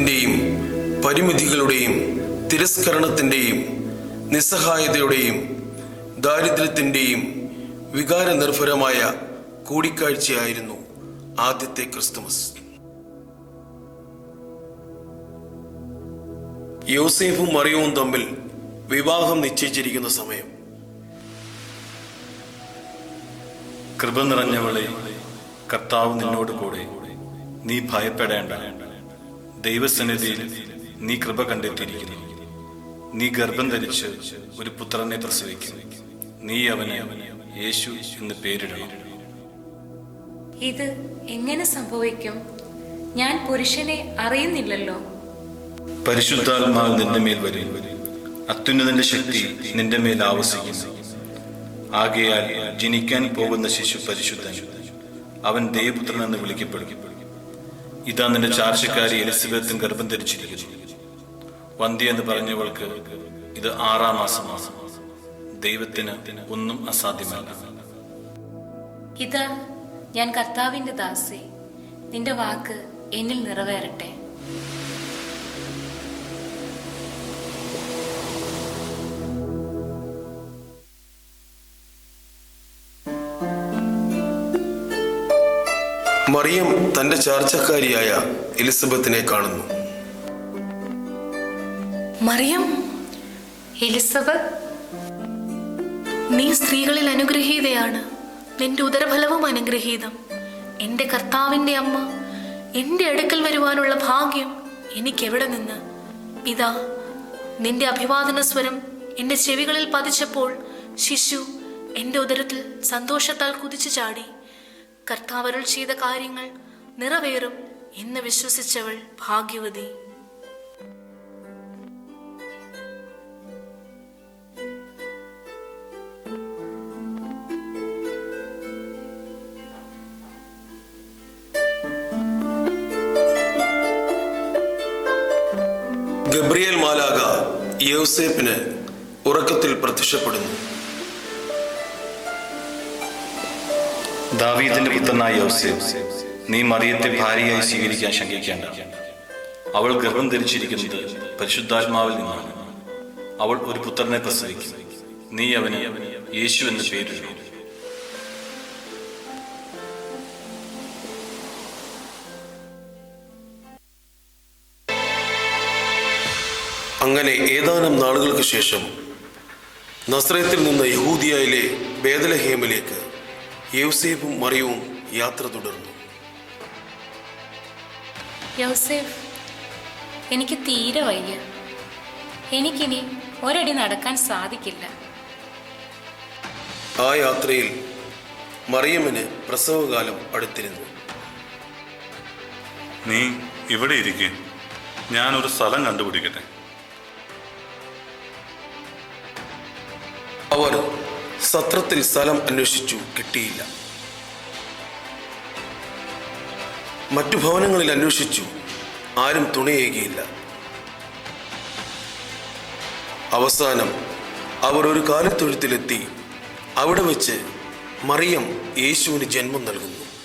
ന്റെയും പരിമിതികളുടെയും തിരസ്കരണത്തിന്റെയും നിസ്സഹായതയുടെയും ദാരിദ്ര്യത്തിന്റെയും വികാരനിർഭരമായ കൂടിക്കാഴ്ചയായിരുന്നു ആദ്യത്തെ ക്രിസ്തുമസ് യോസേഫും മറിയവും തമ്മിൽ വിവാഹം നിശ്ചയിച്ചിരിക്കുന്ന സമയം. കൃപ നിറഞ്ഞവളെ കർത്താവ് നിന്നോട് കൂടെ നീ ഭയപ്പെടേണ്ട. ദൈവസന്നിധിയിൽ നീ കൃപ കണ്ടെത്തിയിരിക്കുന്നു. നീ ഗർഭം ധരിച്ച് ഒരു പുത്രനെ പ്രസവിക്കും. നീ അവനെ യേശു എന്ന് പേരിടണം. ഇത് എങ്ങനെ സംഭവിക്കും? ഞാൻ പുരുഷനെ അറിയുന്നില്ലല്ലോ. പരിശുദ്ധാത്മാവ് നിന്റെ മേൽ വരും. അത്യുന്നതന്റെ ശക്തി നിന്റെ മേൽ ആവസിക്കുന്നു ആകയാൽ ജനിക്കാൻ പോകുന്ന ശിശു പരിശുദ്ധൻ. അവൻ ദേവപുത്രൻ എന്ന് വിളിക്കപ്പെടും. ഇതാ നിന്റെ ചാർച്ചക്കാരി എലിസബത്തും ഗർഭം ധരിച്ചിരിക്കുന്നു. വന്ധ്യ എന്ന് പറഞ്ഞവൾക്ക് ഇത് ആറാം മാസമാണ്. ദൈവത്തിന് ഒന്നും അസാധ്യമല്ല. ഇതാ ഞാൻ കർത്താവിന്റെ ദാസി. നിന്റെ വാക്ക് എന്നിൽ നിറവേറട്ടെ. മറിയം തന്റെ ചാർച്ചക്കാരിയായ എലിസബത്തിനെ കാണുന്നു. മറിയം എലിസബത്ത് നീ സ്ത്രീകളിൽ അനുഗ്രഹീതയാണ്. നിന്റെ ഉദരഫലവും അനുഗ്രഹീതം. എന്റെ കർത്താവിന്റെ അമ്മ എന്റെ അടുക്കൽ വരുവാനുള്ള ഭാഗ്യം എനിക്കെവിടെ നിന്ന്? ഇതാ നിന്റെ അഭിവാദന സ്വരം എന്റെ ചെവികളിൽ പതിച്ചപ്പോൾ ശിശു എന്റെ ഉദരത്തിൽ സന്തോഷത്താൽ കുതിച്ചു ചാടി. കർത്താവരുൾ ചെയ്ത കാര്യങ്ങൾ നിറവേറും എന്ന് വിശ്വസിച്ചവൾ ഭാഗ്യവതി. ഗബ്രിയേൽ മാലാക യോസേപ്പിന് ഉറക്കത്തിൽ പ്രത്യക്ഷപ്പെടുന്നു. ദാവീദിന്റെ പുത്രനായ യോസേഫ് നീ മറിയത്തെ ഭാര്യയായി സ്വീകരിക്കാൻ ശങ്കിക്കേണ്ട. അവൾ ഗർഭം ധരിച്ചിരിക്കുന്നത് പരിശുദ്ധാത്മാവിൽ നിന്നാണ്. അവൾ ഒരു പുത്രനെ പ്രസവിക്കും. നീ അവന് യേശു എന്ന പേരിടും അങ്ങനെ ഏതാനും നാളുകൾക്ക് ശേഷം നസ്രയത്തിൽ നിന്ന് യഹൂദിയയിലെ ബേദലഹേമിലേക്ക് യോസേഫും മറിയവും യാത്ര തുടർന്നു. യൗസേഫ് എനിക്ക് തീരെ വയ്യ. എനിക്കിനി ഒരടി നടക്കാൻ സാധിക്കില്ല. ആ യാത്രയിൽ മറിയമ്മിന് പ്രസവകാലം അടുത്തിരുന്നു. നീ ഇവിടെ ഇരിക്കെ. ഞാനൊരു സ്ഥലം കണ്ടുപിടിക്കട്ടെ. അവർ സത്രത്തിൽ സ്ഥലം അന്വേഷിച്ചു കിട്ടിയില്ല. മറ്റു ഭവനങ്ങളിൽ അന്വേഷിച്ചു ആരും തുണയേകിയില്ല. അവസാനം അവർ ഒരു കാലത്തൊഴുത്തിലെത്തി അവിടെ വെച്ച് മറിയം യേശുവിന് ജന്മം നൽകുന്നു.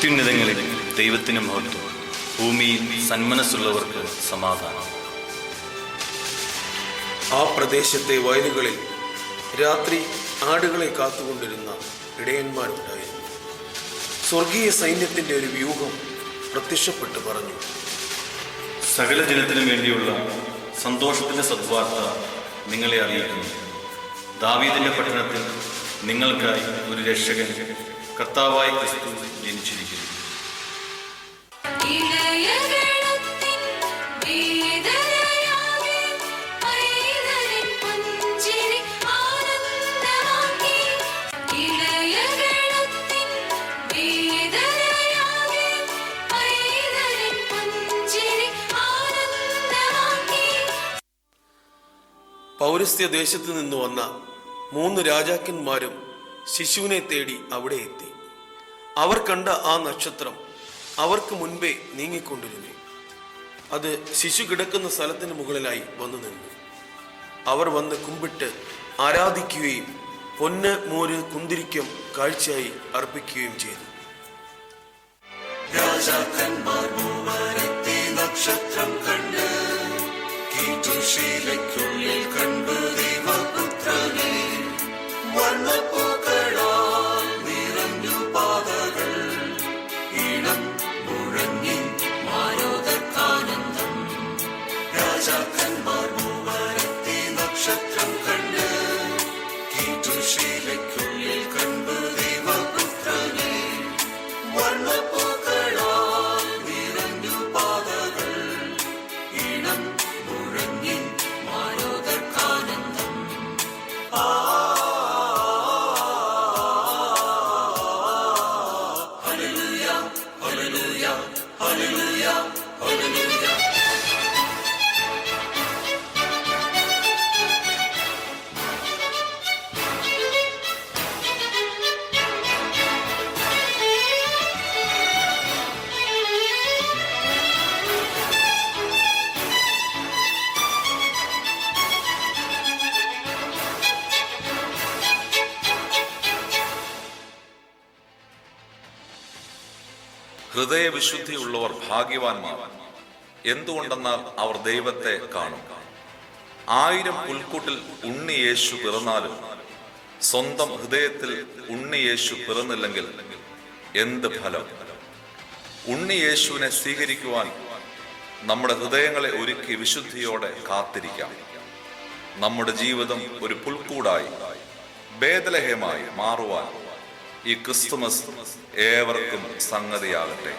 അത്യുന്നതങ്ങളിൽ ദൈവത്തിന് മഹത്വം. ഭൂമിയിൽ സന്മനസ്സുള്ളവർക്ക് സമാധാനം. ആ പ്രദേശത്തെ വയലുകളിൽ രാത്രി ആടുകളെ കാത്തുകൊണ്ടിരുന്ന ഇടയന്മാരുണ്ടായിരുന്നു. സ്വർഗീയ സൈന്യത്തിന്റെ ഒരു വ്യൂഹം പ്രത്യക്ഷപ്പെട്ട് പറഞ്ഞു. സകല ജനത്തിനു വേണ്ടിയുള്ള സന്തോഷത്തിന്റെ സദ്വാർത്ത നിങ്ങളെ അറിയിക്കുന്നു. ദാവീദിന്റെ പട്ടണത്തിൽ നിങ്ങൾക്കായി ഒരു രക്ഷകൻ കർത്താവായി ക്രിസ്തു ജനിച്ചിരിക്കുന്നു. പൗരസ്ത്യ ദേശത്ത് നിന്ന് വന്ന മൂന്ന് രാജാക്കന്മാരും ശിശുവിനെ തേടി അവിടെ എത്തി. അവർ കണ്ട ആ നക്ഷത്രം അവർക്ക് മുൻപേ നീങ്ങിക്കൊണ്ടിരുന്നു. അത് ശിശു കിടക്കുന്ന സ്ഥലത്തിന് മുകളിലായി വന്നു നിന്നു. അവർ വന്ന് കുമ്പിട്ട് ആരാധിക്കുകയും പൊന്ന് മോര് കുന്തിരിക്കും കാഴ്ചയായി അർപ്പിക്കുകയും ചെയ്തു. രാജാക്കന്മാർ നക്ഷത്രം കണ്ട്. കീറ്റുശീലയ്ക്കുള്ളിൽ കണ്ടു ഹൃദയവിശുദ്ധിയുള്ളവർ ഭാഗ്യവാന്മാർ. എന്തുകൊണ്ടെന്നാൽ അവർ ദൈവത്തെ കാണും. ആയിരം പുൽക്കൂട്ടിൽ ഉണ്ണി യേശു പിറന്നാലും സ്വന്തം ഹൃദയത്തിൽ ഉണ്ണി യേശു പിറന്നില്ലെങ്കിൽ എന്ത് ഫലം? ഉണ്ണി യേശുവിനെ സ്വീകരിക്കുവാൻ നമ്മുടെ ഹൃദയങ്ങളെ ഒരുക്കി വിശുദ്ധിയോടെ കാത്തിരിക്കാം. നമ്മുടെ ജീവിതം ഒരു പുൽക്കൂടായി ബേദലഹേമായി മാറുവാൻ ഈ ക്രിസ്തുമസ് ഏവർക്കും സംഗതിയാകട്ടെ.